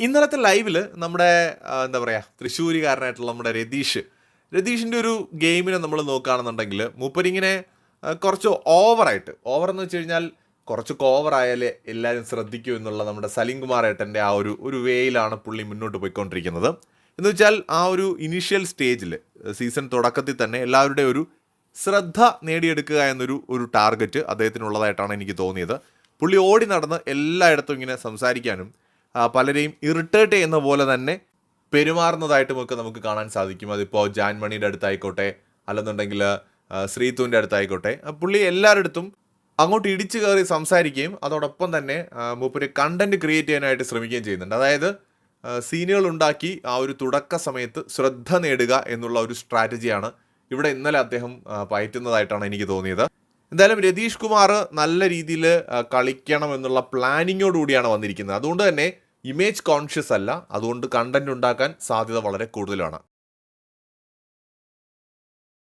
ഇന്നലത്തെ ലൈവിൽ നമ്മുടെ എന്താ പറയുക തൃശ്ശൂരുകാരനായിട്ടുള്ള നമ്മുടെ രതീഷ്. രതീഷിന്റെ ഒരു ഗെയിമിനെ നമ്മൾ നോക്കുകയാണെന്നുണ്ടെങ്കിൽ മൂപ്പരിങ്ങനെ കുറച്ച് ഓവറായിട്ട് ഓവർ എന്ന് വെച്ച് കഴിഞ്ഞാൽ കുറച്ചൊക്കെ ഓവറായാലേ എല്ലാവരും ശ്രദ്ധിക്കൂ എന്നുള്ള നമ്മുടെ സലീം കുമാർ ഏട്ടന്റെ ആ ഒരു ഒരു വേയിലാണ് പുള്ളി മുന്നോട്ട് പോയിക്കൊണ്ടിരിക്കുന്നത്. എന്ന് വെച്ചാൽ ആ ഒരു ഇനീഷ്യൽ സ്റ്റേജിൽ സീസൺ തുടക്കത്തിൽ തന്നെ എല്ലാവരുടെയും ഒരു ശ്രദ്ധ നേടിയെടുക്കുക എന്നൊരു ഒരു ടാർഗറ്റ് അദ്ദേഹത്തിനുള്ളതായിട്ടാണ് എനിക്ക് തോന്നിയത്. പുള്ളി ഓടി നടന്ന് എല്ലായിടത്തും ഇങ്ങനെ സംസാരിക്കാനും പലരെയും ഇറിറ്റേറ്റ് ചെയ്യുന്ന പോലെ തന്നെ പെരുമാറുന്നതായിട്ടും ഒക്കെ നമുക്ക് കാണാൻ സാധിക്കും. അതിപ്പോൾ ജാൻമണിയുടെ അടുത്തായിക്കോട്ടെ അല്ലെന്നുണ്ടെങ്കിൽ ശ്രീതുവിന്റെ അടുത്തായിക്കോട്ടെ പുള്ളി എല്ലാവരുടെ അങ്ങോട്ട് ഇടിച്ചു കയറി സംസാരിക്കുകയും അതോടൊപ്പം തന്നെ മൂപ്പര് കണ്ടന്റ് ക്രിയേറ്റ് ചെയ്യാനായിട്ട് ശ്രമിക്കുകയും ചെയ്യുന്നുണ്ട്. അതായത് സീനുകൾ ഉണ്ടാക്കി ആ ഒരു തുടക്ക സമയത്ത് ശ്രദ്ധ നേടുക എന്നുള്ള ഒരു സ്ട്രാറ്റജിയാണ് ഇവിടെ ഇന്നലെ അദ്ദേഹം പയറ്റുന്നതായിട്ടാണ് എനിക്ക് തോന്നിയത്. എന്തായാലും രതീഷ് കുമാർ നല്ല രീതിയിൽ കളിക്കണം എന്നുള്ള പ്ലാനിങ്ങോടുകൂടിയാണ് വന്നിരിക്കുന്നത്. അതുകൊണ്ട് തന്നെ ഇമേജ് കോൺഷ്യസ് അല്ല അതുകൊണ്ട് കണ്ടന്റ് ഉണ്ടാക്കാൻ സാധ്യത വളരെ കൂടുതലാണ്.